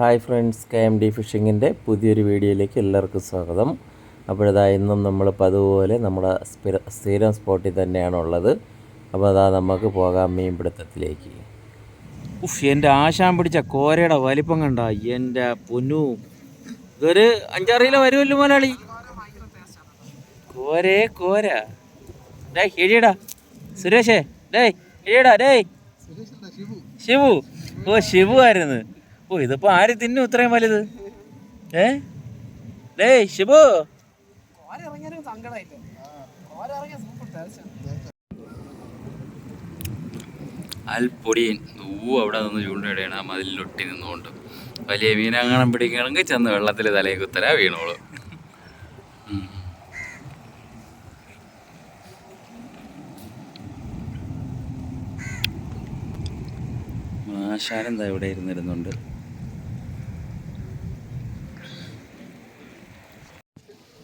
Hi friends K M D ഫിഷിങ്ങിന്റെ പുതിയൊരു വീഡിയോയിലേക്ക് എല്ലാവർക്കും സ്വാഗതം. അപ്പോഴിതാ ഇന്നും നമ്മൾ പതുപോലെ നമ്മുടെ സ്ഥിര സ്ഥിരം സ്പോട്ടിൽ തന്നെയാണുള്ളത്. അപ്പോൾ അതാ നമുക്ക് പോകാം മീൻപിടുത്തത്തിലേക്ക്. ഉഫ് എന്റെ ആശാൻ പിടിച്ച കോരയുടെ വലിപ്പം കണ്ട എന്റെ പൊന്നു. ഇതൊരു അഞ്ചാറ് കിലോ വരുമല്ലോ മലയാളി കോരേ കോര. ഡേ എഴിയടാ സുരേഷേ ഡേ എഴിയടാ ഡേ ശിവു ഓ ശിവു ആയിരുന്നു. ഓ ഇതിപ്പോ ആര് തിന്നു ഇത്രയും വലുത്? ഏ? ഡേ ശിബു അൽപ്പൊടിയൻ ഊ അവിടെ നിന്ന് ചൂണ്ടയിടുകയാണ് ആ മതിലൊട്ടി നിന്നുകൊണ്ട്. വലിയ മീനങ്ങണം പിടിക്കണമെങ്കിൽ ചെന്ന് വെള്ളത്തിൽ തലയിൽ കുത്തരാ വീണോളൂ. ആശാനെന്താ ഇവിടെ ഇരുന്നിരുന്നുണ്ട്?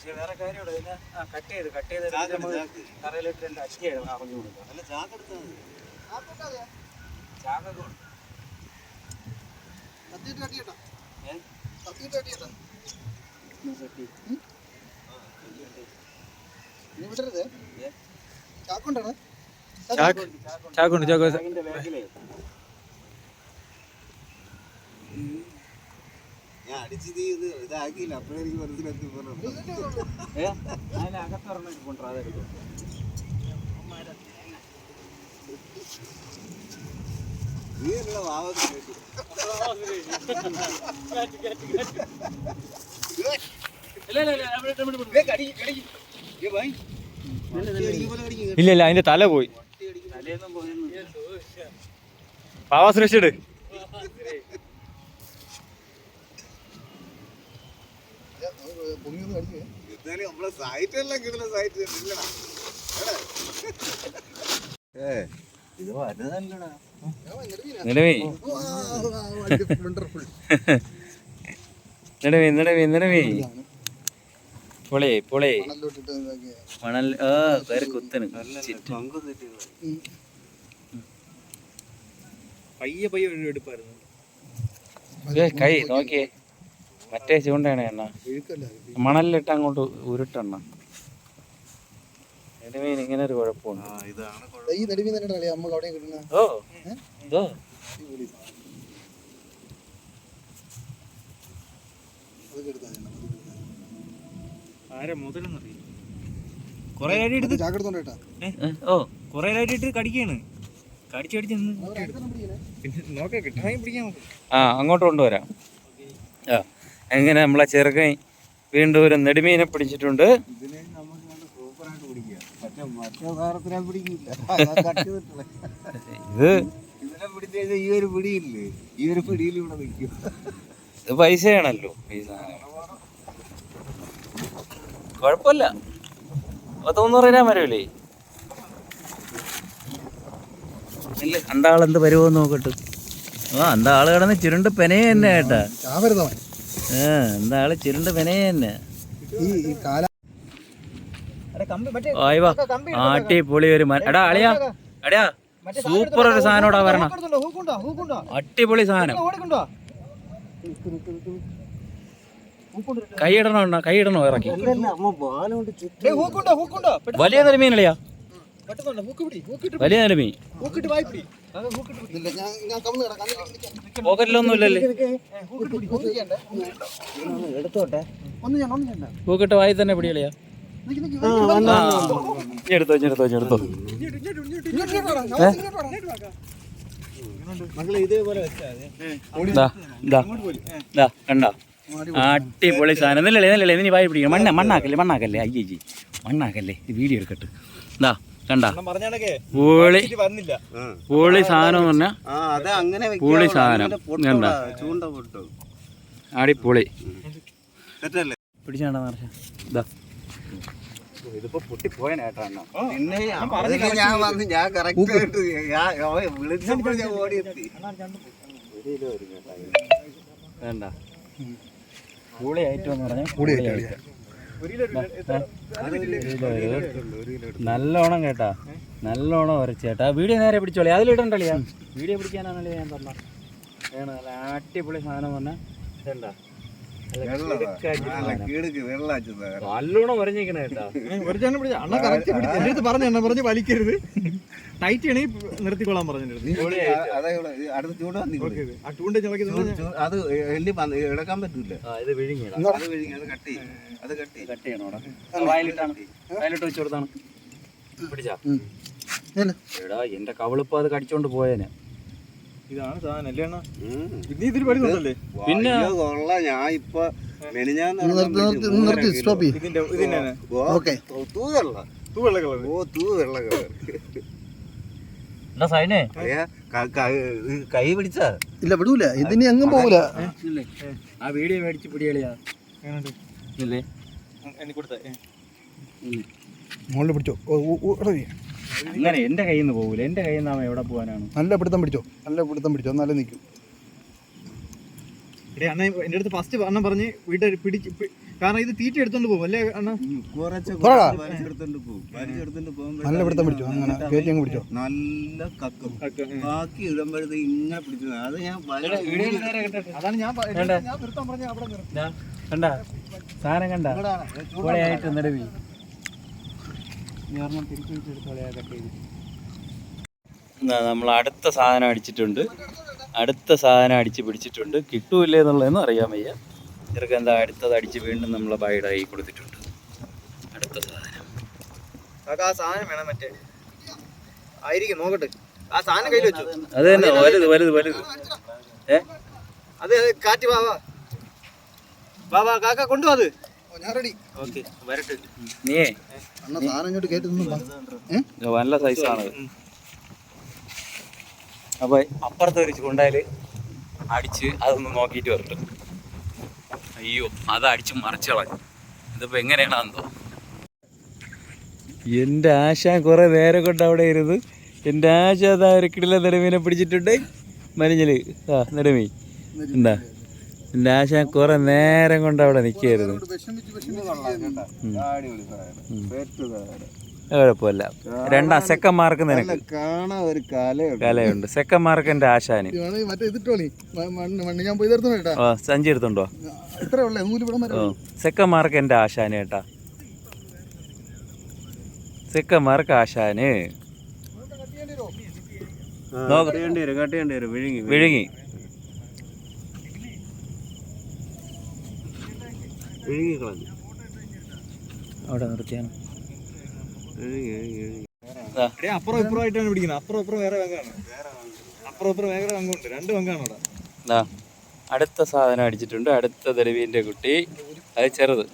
കാണിച്ചിട്ട് വേറെ കാര്യമുണ്ട്. ചാക്കുണ്ട് ആ, കട്ട് ചെയ്ത് കട്ട് ചെയ്ത് കറയിലിട്ട് രണ്ട് അച്ചി അറിഞ്ഞു കൊടുക്കാം ചാക്കൊക്കെ ഉണ്ട്. ഏ? എന്നാ സെറ്റ് ചെയ്യ്. ഏ? ചാക്കുണ്ടാണ് ചാക്കുണ്ട് ചാക്കോ ഞാൻ അടിച്ചത് ഇത് ഇതാക്കിയില്ല. അപ്പോഴേ എനിക്ക് മനസ്സിലെത്തി പറഞ്ഞു ഏ? അതിനകത്തൊരെണ്ണം കൊണ്ടുവരാ അതെടുക്കും. നീ എന്നുള്ള ഭാവത്തിൽ കേട്ടു. ഇല്ല ഇല്ല അതിന്റെ തല പോയി. പാവാ സുരക്ഷിട് പൊങ്ങിയൊന്നും അടിക്കേ എന്നാലും നമ്മളെ സൈറ്റ് എല്ലാം കിട്ടുന്ന ഇല്ലടാ ഏ ഇത് പൊളേ പൊളേ. മണൽ ആ വേറെ കുത്തന്. പയ്യെ പയ്യെ എടുപ്പായിരുന്നു. കൈ നോക്കിയേ. മറ്റേ ചൂണ്ടയാണ് എണ്ണ. മണലിലിട്ട് അങ്ങോട്ട് ഉരുട്ടെണ്ണ നെടുമീൻ ഇങ്ങനെ ഒരു കുഴപ്പമുണ്ട്. ഇതാണ് ഈ നെടുമീൻ തന്നെ കളി നമുക്ക് അവിടെ കിട്ടുന്ന ഓ ഇതോ. അതൊക്കെ എടുത്താൽ ആരെ മുതലെന്നറിയില്ല കൊറേ അടി എടുത്ത് ഓ കൊറേ അടി കടിക്കാണ്. ആ അങ്ങോട്ട് കൊണ്ടുവരാം. ആ. എങ്ങനെ നമ്മളെ ചെറുക്കൻ വീണ്ടും ഒരു നെടുമീനെ പിടിച്ചിട്ടുണ്ട്. ഇത് ഇത് പൈസയാണല്ലോ പൈസ സാധനം. കുഴപ്പമില്ല. പത്തൊന്നൂറ് രൂപ വരൂലേ ഇല്ല കണ്ടാളെന്ത് വരുമോ നോക്കട്ടെ. ആ എന്താ ആൾ കിടന്ന് ചുരുണ്ട് പെനയെ തന്നെ കേട്ടാ ചാവരുതവൻ ഏ എന്താ ആൾ ചുരുണ്ട് പെനയെ തന്നെ. ആട്ടി പൊളി ഒരു എടാ അളിയാ. എടാ സൂപ്പർ ഒരു സാധനോടാ വരണം. അടിപൊളി സാധനം. കൈയിടണോ? കൈയിടണോ ഇറക്കി? വലിയ നെടുമീനളിയാ വലിയ നിലമി കിടക്കാം. പോക്കറ്റിലൊന്നും ഇല്ലല്ലേ പൂക്കിട്ട് വായി തന്നെ ഇനി എടുത്തോ അടിപൊളി സാധനം. നില്ലല്ലേ നില്ലല്ലേ ഇനി വായി പിടിക്കണം. മണ്ണ മണ്ണാക്കല്ലേ മണ്ണാക്കല്ലേ. അയ്യേ ജി മണ്ണാക്കല്ലേ ഇത് വീഡിയോ എടുക്കട്ടെ. ദാ. കണ്ട? പൂളി. പൂളി വന്നില്ല. പൊളി സാധനം പറഞ്ഞാ? പൂളി ആ അത് അങ്ങനെ പൊളി സാധനം. കണ്ട? ചൂണ്ട പൊട്ടു. അടിപൊളി. തെറ്റല്ലേ? പിടിച്ചാണ്ട ഇതാ ഇതിപ്പോ പൊട്ടി പോയനേട്ടാ അണ്ണ. പിന്നെ അതൊക്കെ ഞാൻ വന്ന് ഞാൻ കറക്റ്റ് ആയിട്ട് വിളിച്ചപ്പോൾ ഞാൻ ഓടിയെത്തി. വേണ്ട പറഞ്ഞാൽ കൂളി ഐറ്റം. നല്ലോണം കേട്ടാ. നല്ലോണം ഉരച്ചേട്ടാ വീഡിയോ നേരെ പിടിച്ചോളി. അതിലിടണ്ടല്ലേ വീഡിയോ പിടിക്കാനാണല്ലേ ഞാൻ വേണം നല്ല അടിപൊളി സാധനം പറഞ്ഞാൽ കീടുക്ക് വെള്ളാച്ചു നല്ലോണം ഉരഞ്ഞിക്കണ കേട്ടാ. അണ്ണ കറക്റ്റ് പിടിച്ച് എന്റെ അടുത്ത് പറഞ്ഞു എണ്ണ പറഞ്ഞ് വലിക്കരുത്. ടൈറ്റ് ആണ് നിർത്തിക്കൊള്ളാൻ പറഞ്ഞിട്ടുണ്ട് അതെ അടുത്ത ചൂട് വന്നില്ലേ ആ ടൂണ്ട ചിലക്ക് ചൂട് ചൂ- അത് എണ്ണി വന്ന് എടുക്കാൻ പറ്റൂല. ആ ഇത് വിഴുങ്ങിയതാ അത് വിഴുങ്ങി, അത് കട്ടി അത് കട്ടി കട്ട് ചെയ്യണോടാ വയലിട്ടാണ്. വയലിട്ട് വെച്ച് കൊടുത്താണ്. പിടിച്ചാ? എടാ എന്റെ കവളിപ്പ അത് കടിച്ചോണ്ട് പോയേനെ. ഇതാണ് സാധനം അല്ലേ അണ്ണ. ഇനി ഇതിൽ പഠിക്കുന്നുണ്ടല്ലേ പിന്നെ- കൊള്ളാം ഞാൻ ഇപ്പൊ മെനിഞ്ഞാന്ന് സ്റ്റോപ്പ് ഇതിന്റെ ഇതിന്റെ ഓക്കെ. തൂ വെള്ള. തൂ വെള്ള കളർ ഓ തൂ വെള്ള കളർ ക- പിടിച്ച? ഇല്ല വിടൂല. ഇതിന് എങ്ങും പോകൂല. ആ വീഡിയോ മേടിച്ച് പിടികളിയാ മുകളിൽ പിടിച്ചോ. ഓ, ഓ. അങ്ങനെ എന്റെ കയ്യിൽ നിന്ന് പോകൂല. എന്റെ കയ്യിൽ നിന്ന് അവൻ എവിടെ പോകാനാണ് നല്ല പിടുത്തം പിടിച്ചോ. നല്ല പിടുത്തം പിടിച്ചോ. നല്ല നിൽക്കും അണ്ണ എന്റെ അടുത്ത് ഫസ്റ്റ് അണ്ണൻ പറഞ്ഞ് വീട്ടിൽ പിടിച്ച് കാരണം ഇത് തീറ്റ എടുത്തോണ്ട് പോകും അല്ലേ അണ്ണ? നല്ല പിടുത്തം പിടിച്ചോ? അങ്ങനെ കയറ്റി അങ്ങ് പിടിച്ചോ? നല്ല കക്കും. ബാക്കി ഇടുമ്പോഴത്തേക്ക് ഇങ്ങനെ പിടിച്ചു അത് ഞാൻ അതാണ് ഞാൻ ഞാൻ നിർത്താൻ പറഞ്ഞ അവിടെ കണ്ട? സാധനം കണ്ട? നെടുവി നമ്മൾ അടുത്ത സാധനം അടിച്ചിട്ടുണ്ട്. അടുത്ത സാധനം അടിച്ച് പിടിച്ചിട്ടുണ്ട്. കിട്ടൂല്ലേ എന്നുള്ളതെന്ന് അറിയാൻ വയ്യ. ചെറുക്ക എന്താ അടുത്തത് അടിച്ച് വീണ്ടും നമ്മളെ ബൈഡായി കൈ കൊടുത്തിട്ടുണ്ട്. അടുത്ത സാധനം. ആ സാധനം വേണം മറ്റേ. ആയിരിക്കും നോക്കട്ടെ. ആ സാധനം കയ്യിൽ വെച്ചു. അത് തന്നെ വലുത് വലുത് വലുത്. ഏ? അത് കാറ്റ് വാ വാ. വാ കാക്ക നല്ല സൈസാണ് അപ്പൊ അപ്പുറത്തെ ഒരു ചൂണ്ടായിൽ അടിച്ച് അതൊന്ന് നോക്കിയിട്ട് വരട്ടെ. അയ്യോ അത് അടിച്ച് മറിച്ച് കളഞ്ഞു. ഇതിപ്പോ എങ്ങനെയാണെന്തോ എന്റെ ആശ കുറെ നേരം കൊണ്ട് അവിടെ ഇരുന്ന് എന്റെ ആശ അതാ ഒരു കിടില നെടുമീനെ പിടിച്ചിട്ടുണ്ട്. മരിഞ്ഞിൽ. ആ നെടുമീ എന്താ? എന്റെ ആശാൻ കുറെ നേരം കൊണ്ട് അവിടെ സാധനം. കുഴപ്പമില്ല. രണ്ടാം സെക്കൻഡ് മാർക്ക് നിനക്ക്. കാണാൻ ഒരു കലയുണ്ട്. സെക്കൻഡ് മാർക്ക് എന്റെ ആശാന്. സഞ്ചി എടുത്തുണ്ടോ? സെക്കൻഡ് മാർക്ക് എന്റെ ആശാന് കേട്ടാ സെക്കൻഡ് മാർക്ക് ആശാന് വിഴുങ്ങി. വിഴുങ്ങി. വിഴുങ്ങി കളഞ്ഞു അവിടെ നിർത്തിയാണ് വിഴുങ്ങി വിഴുങ്ങി എടേ അപ്പുറം ഇപ്പുറം ആയിട്ടാണ് പിടിക്കുന്നത്. അപ്പുറം ഇപ്പുറം വേറെ പങ്കാണ് അപ്പുറം ഇപ്പുറം വേറെ പങ്കുണ്ട് രണ്ട് പങ്കാണ് അവിടെ. അടുത്ത സാധനം അടിച്ചിട്ടുണ്ട്. അടുത്ത തെരുവീന്റെ കുട്ടി. അത് ചെറുത്.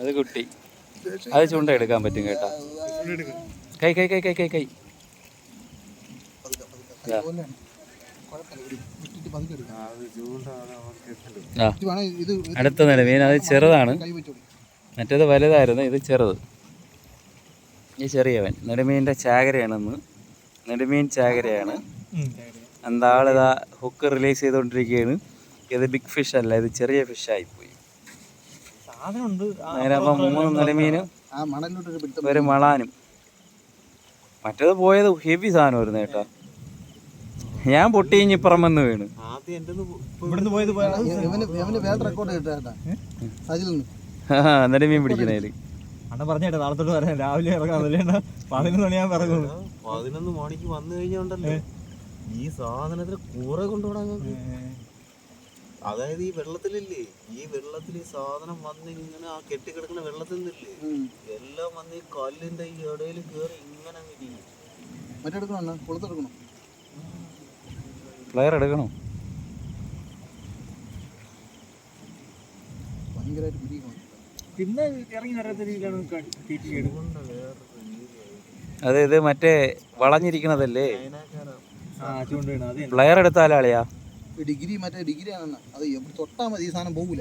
അത് കുട്ടി. അത് ചൂണ്ട എടുക്കാൻ പറ്റും കേട്ടാ. കൈ കൈ കൈ കൈ കൈ കൈ. ദാ. നില മീൻ അടുത്ത അത് ചെറുതാണ്. മറ്റേത് വലുതായിരുന്നു ഇത് ചെറുത്. ഈ ചെറിയവൻ നെടുമീന്റെ ചാകരയാണെന്ന്. നെടുമീൻ ചാകരയാണ്. എന്താളിതാ ഹുക്ക് റിലീസ് ചെയ്തുകൊണ്ടിരിക്കുകയാണ് ഇത് ബിഗ് ഫിഷ് അല്ല ഇത് ചെറിയ ഫിഷായി പോയി നേരപ്പം ഉണ്ട് നേരെ അപ്പം മൂന്ന് നെടുമീനും ഒരു മളാനും. മറ്റേത് പോയത് ഹെവി സാധനം സാധനമായിരുന്നു കേട്ടോ. ഞാൻ പൊട്ടി ഇപ്പുറം വന്ന് വീണ്. ആദ്യം മീൻ പിടിക്കണേ പോയത് പോയാ ഇവന് ഇവന് വേറെ റെക്കോർഡ് കിട്ടാ കേട്ടാ അതിൽ നിന്ന് നെടുമീൻ പിടിക്കണേൽ അണ്ണ പറഞ്ഞേട്ടാ നാളെ തൊട്ട് വരാൻ. രാവിലെ ഇറങ്ങാമല്ലേ അണ്ണ പതിനൊന്ന് മണിയാൻ പറഞ്ഞു. പതിനൊന്ന് മണിക്ക് വന്നു കഴിഞ്ഞോണ്ടല്ലേ ഈ സാധനത്തിന് കൂറ കൊണ്ടുപോടാൻ അതായത് ഈ വെള്ളത്തിലില്ലേ? ഈ വെള്ളത്തിൽ ഈ സാധനം വന്ന് ഇങ്ങനെ ആ കെട്ടിക്കിടക്കുന്ന വെള്ളത്തിൽ നിന്നില്ലേ? എല്ലാം വന്ന് ഈ കല്ലിന്റെ ഈ ഇടയിൽ കയറി ഇങ്ങനെ മറ്റെടുക്കണോ കൊളുത്തെടുക്കണം പ്ലെയർ എടുക്കണോ? അതെ പിന്നെ ഇറങ്ങി രീതിയിലാണ് ഇത് മറ്റേ വളഞ്ഞിരിക്കണതല്ലേ? ആ ചൂണ്ടാണ് അത് പ്ലെയർ എടുത്താലാളിയാ? ഡിഗ്രി മറ്റേ ഡിഗ്രി ആണെന്ന് അത് തൊട്ടാൽ മതി ഈ സാധനം പോകൂല.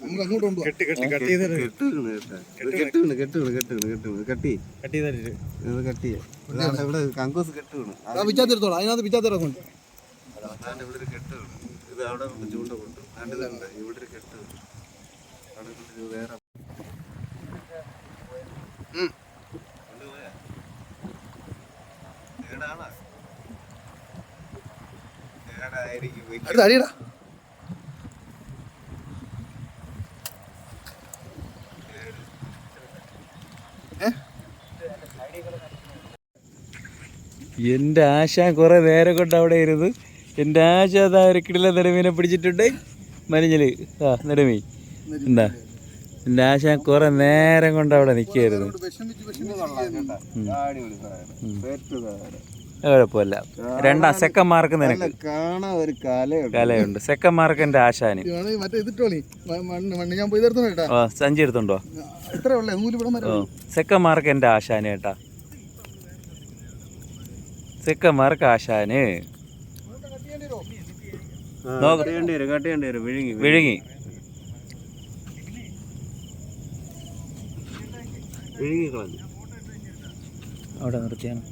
നമുക്ക് അങ്ങോട്ട് കൊണ്ടുപോകാം കെട്ടി കെട്ടി കട്ട്. ചെയ്തിട്ട് കെട്ടുകയാണ് കേട്ടാ ഇത് കെട്ടുകയാണ് കെട്ടുകയാണ് കെട്ടുകയാണ് കെട്ടുകയാണ് കട്ടി. കട്ട് ചെയ്തിട്ട് ഇത് കട്ടിയ ഇതാണ്ട് ഇവിടെ കങ്കോസ് കെട്ടുകയാണ് ആ പിച്ചാത്തിരുത്തോളാം. അതിനകത്ത് പിച്ചാത്തിറക്കുണ്ട് അതാണ്ട് ഇവിടെ ഒരു കെട്ടുകയാണ് ഇത് അവിടെ കൊണ്ട് ചൂണ്ട കൊണ്ടു അതാണ്ട് ഇതുണ്ട്. ഇവിടെ ഒരു കൊണ്ട് ഇത് വേറെ? ഏടായിരിക്കും അടിയടാ എന്റെ ആശ കുറേ നേരം കൊണ്ട് അവിടെ ഇരുന്ന് എന്റെ ആശ അതാ ഒരു കിടില നെടുമീനെ പിടിച്ചിട്ടുണ്ട്. മരിഞ്ഞൽ. ആ നെടുമീൻ. എന്താ? എന്റെ ആശ കുറേ നേരം കൊണ്ട് അവിടെ നിൽക്കുകയായിരുന്നു. കുഴപ്പമില്ല. രണ്ടാ സെക്കൻഡ് മാർക്ക് നിനക്ക്. കാണാൻ ഒരു കലയുണ്ട്. കലയുണ്ട്. സെക്കൻഡ് മാർക്ക് എന്റെ ആശാന്. സഞ്ചി എടുത്തുണ്ടോ? സെക്കൻഡ് മാർക്ക് എന്റെ ആശാന് കേട്ടാ സെക്കൻഡ് മാർക്ക് ആശാന് വിഴുങ്ങി അവിടെ നിർത്തിയാണ്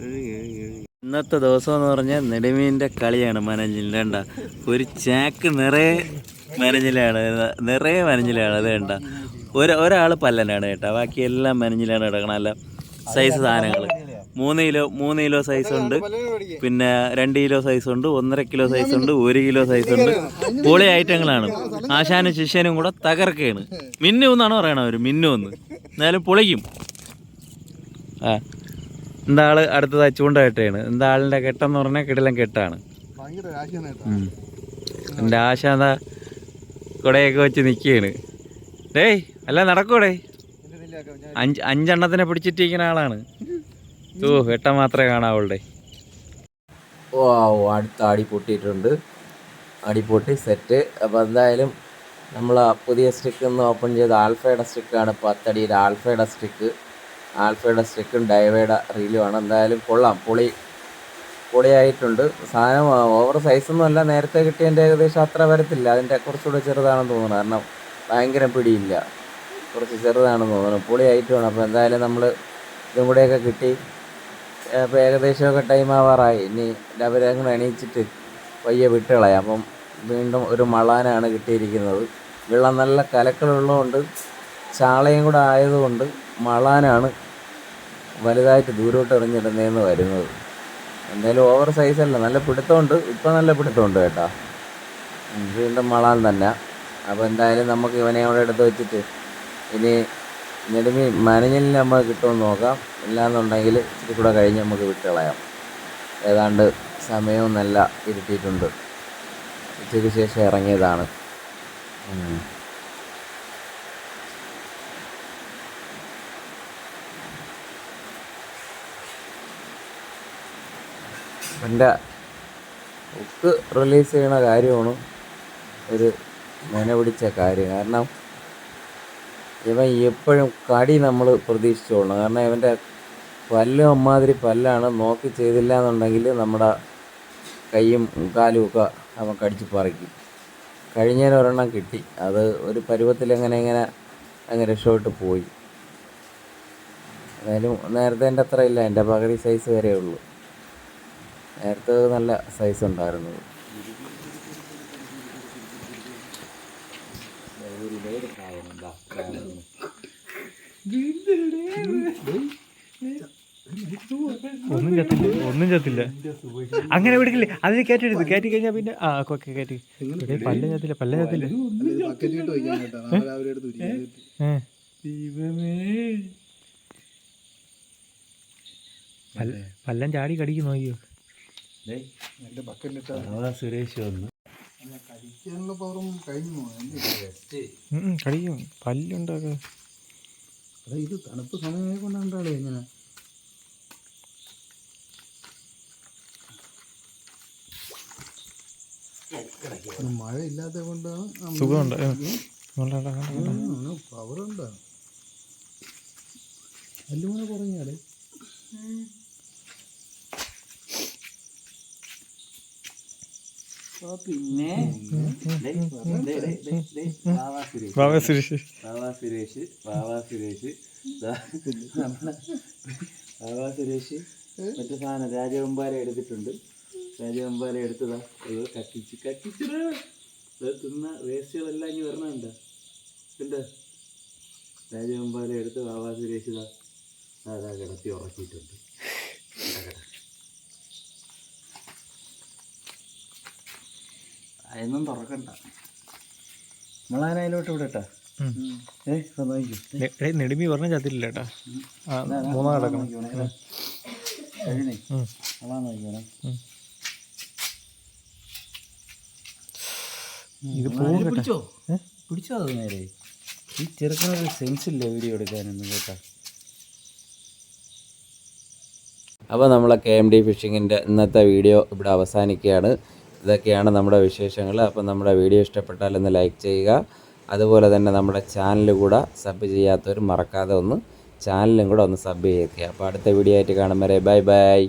ഇന്നത്തെ ദിവസം എന്ന് പറഞ്ഞാൽ നെടുമീന്റെ കളിയാണ് മനഞ്ഞില്ലേണ്ട ഒരു ചാക്ക് നിറയെ മനഞ്ഞിലാണ് നിറയെ മനഞ്ഞിലാണ് അത് വേണ്ട ഒരു ഒരാൾ പല്ലനാണ് കേട്ടോ. ബാക്കി എല്ലാം മനഞ്ഞിലാണ് കിടക്കണം അല്ല സൈസ് സാധനങ്ങൾ മൂന്ന് കിലോ മൂന്ന് കിലോ സൈസ് ഉണ്ട്. പിന്നെ രണ്ട് കിലോ സൈസ് ഉണ്ട് ഒന്നര കിലോ സൈസ് ഉണ്ട് ഒരു കിലോ സൈസ് ഉണ്ട്. പൊളി ഐറ്റങ്ങളാണ്. ആശാനും ശിഷ്യനും കൂടെ തകർക്കുകയാണ് മിന്നു എന്നാണ് പറയണത് അവർ മിന്നു എന്ന് എന്നാലും പൊളിക്കും. ആ. എന്താ ആൾ അടുത്തതായി ചൂണ്ട കെട്ടയാണ് എന്താ ആളിന്റെ കെട്ടെന്ന് പറഞ്ഞാൽ കിടിലം കെട്ടാണ് എന്റെ. എന്റെ ആശ എന്താ കുടയൊക്കെ വെച്ച് നിൽക്കുകയാണ് ഡേയ് അല്ല നടക്കൂടെ അഞ്ച് അഞ്ചെണ്ണത്തിനെ പിടിച്ചിട്ടിരിക്കുന്ന ആളാണ്. ഓ കെട്ട മാത്രമേ കാണാവുള്ളേ ഓ അടുത്ത അടി പൊട്ടിയിട്ടുണ്ട്. അടി പൊട്ടി സെറ്റ്. അപ്പോൾ എന്തായാലും നമ്മൾ പുതിയ സ്റ്റിക്ക് ഒന്ന് ഓപ്പൺ ചെയ്ത് ആൽഫയുടെ സ്റ്റിക്കാണ്. പത്തടിയുടെ ആൽഫയുടെ സ്റ്റിക്ക്. ആൽഫയുടെ സ്റ്റിക്കും ഡൈവയുടെ റീലുമാണ് എന്തായാലും കൊള്ളാം. പൊളി പൊളിയായിട്ടുണ്ട്. സാധനം ഓവർ സൈസൊന്നും അല്ല. നേരത്തെ കിട്ടിയതിന്റെ ഏകദേശം അത്ര വരത്തില്ല. അതിന്റെ കുറച്ചുകൂടെ ചെറുതാണെന്ന് തോന്നുന്നു. കാരണം ഭയങ്കര പിടിയില്ല. കുറച്ച് ചെറുതാണെന്ന് തോന്നുന്നു. പൊളിയായിട്ടുമാണ് അപ്പോൾ എന്തായാലും നമ്മൾ ഇതും കൂടെയൊക്കെ കിട്ടി. അപ്പോൾ ഏകദേശമൊക്കെ ടൈം ആവാറായി. ഇനി അവരങ്ങനെ എണീച്ചിട്ട് പയ്യെ വിട്ടുകളയാം. അപ്പം വീണ്ടും ഒരു മളാനാണ് കിട്ടിയിരിക്കുന്നത്. വെള്ളം നല്ല കലക്കളുള്ളതുകൊണ്ട് ചാളയും കൂടെ ആയതുകൊണ്ട് മളാനാണ് വലുതായിട്ട് ദൂരോട്ട് എറിഞ്ഞിടുന്നതെന്ന് വരുന്നത്. എന്തായാലും ഓവർ സൈസല്ല നല്ല പിടുത്തമുണ്ട്. ഇപ്പം നല്ല പിടുത്തമുണ്ട് കേട്ടോ. വീണ്ടും മളാൻ തന്നെ. അപ്പോൾ എന്തായാലും നമുക്ക് ഇവനെ അവിടെ എടുത്ത് വെച്ചിട്ട് ഇനി നെടുമീൻ മനഞ്ഞലിന് നമ്മൾ കിട്ടുമെന്ന് നോക്കാം. ഇല്ലാന്നുണ്ടെങ്കിൽ ഇച്ചിരി കൂടെ കഴിഞ്ഞ് നമുക്ക് വിട്ടുകളയാം. ഏതാണ്ട് സമയവും നല്ല ഇരുട്ടിയിട്ടുണ്ട്. ഉച്ചയ്ക്ക് ശേഷം ഇറങ്ങിയതാണ്. എന്റെ ബുക്ക് റിലീസ് ചെയ്യണ കാര്യമാണ് ഒരു മെന പിടിച്ച കാര്യം. കാരണം ഇവൻ എപ്പോഴും കടി നമ്മൾ പ്രതീക്ഷിച്ചോളണം. കാരണം ഇവന്റെ പല്ല് അമ്മാതിരി പല്ലാണ്. നോക്കി ചെയ്തില്ല എന്നുണ്ടെങ്കിൽ നമ്മുടെ കൈയും കാലും ഒക്കെ അവൻ കടിച്ച് പറിക്കും. കഴിഞ്ഞതിന് ഒരെണ്ണം കിട്ടി. അത് ഒരു പരുവത്തിൽ എങ്ങനെ ഇങ്ങനെ അങ്ങ് രക്ഷപ്പെട്ട് പോയി. എന്തായാലും നേരത്തെ എന്റെ അത്ര ഇല്ല. എന്റെ പകുതി സൈസ് വരെ ഉള്ളൂ. നേരത്തെ നല്ല സൈസ് ഉണ്ടായിരുന്നത് ഒന്നും ചത്തില്ല ഒന്നും ചത്തില്ല. അങ്ങനെ വിടിക്കില്ല അതിന് കയറ്റരുത് കയറ്റി കഴിഞ്ഞാൽ പിന്നെ ആ ഓക്കെ കയറ്റി. പല്ല ചത്തില്ല പല്ല ചത്തില്ല. പല്ല- ചാടി കടിക്കുന്നു നോക്കിയോ ബക്കറ്റിലിട്ട് സുരേഷ് വന്നു. കഴിക്കാനുള്ള പവറും കഴിഞ്ഞു കടിക്കും. പല്ലുണ്ടാക്കുക ഇത് തണുപ്പ് സമയമായി കൊണ്ടാണ്ടാളേ ഇങ്ങനെ. മഴ ഇല്ലാത്ത കൊണ്ടാണ് സുഖമുണ്ട്. ഏ. പവറുണ്ടോ. അല്ലുമൂനെ കുറഞ്ഞാലേ? പിന്നെ വാവാ സുരേഷ്. ബാബാ സുരേഷ്. വാവാ സുരേഷ് വാവാ സുരേഷ്. മറ്റേ സാധനം രാജവെമ്പാല എടുത്തിട്ടുണ്ട്. രാജവെമ്പാല എടുത്തതാ. അത് കത്തിച്ച് കത്തിച്ചത് തിന്ന വേസ്റ്റുകളെല്ലാം ഇനി വരണുണ്ട് ഉണ്ട് രാജവെമ്പാല എടുത്ത് വാവാ സുരേഷ് ഇതാ. അതാ കിടത്തി ഉറക്കിയിട്ടുണ്ട്. അതൊന്നും തുറക്കണ്ട. നമ്മളതിനോട്ട് ഇവിടെ ഇട്ടാ. ഏ നെടുമ്പി എടേ, നെടുമി പറഞ്ഞ ചത്തില്ല കേട്ടാ. മൂന്നാം കിടക്കണം ഇതാ. പിടിച്ചോ? പിടിച്ചോ അത് നേരെ? ഈ ചെറുക്കനൊരു സെൻസ് ഇല്ല വീഡിയോ എടുക്കാനൊന്നും കേട്ടാ? അപ്പോൾ നമ്മളെ കെ എം ഡി ഫിഷിങ്ങിന്റെ ഇന്നത്തെ വീഡിയോ ഇവിടെ അവസാനിക്കുകയാണ്. ഇതൊക്കെയാണ് നമ്മുടെ വിശേഷങ്ങൾ. അപ്പം നമ്മുടെ വീഡിയോ ഇഷ്ടപ്പെട്ടാൽ ഒന്ന് ലൈക്ക് ചെയ്യുക. അതുപോലെ തന്നെ നമ്മുടെ ചാനൽ കൂടെ സബ് ചെയ്യാത്തവർ മറക്കാതെ ഒന്ന് ചാനലും കൂടെ ഒന്ന് സബ് ചെയ്യുക. അപ്പോൾ അടുത്ത വീഡിയോ ആയിട്ട് കാണും വരെ. Bye bye.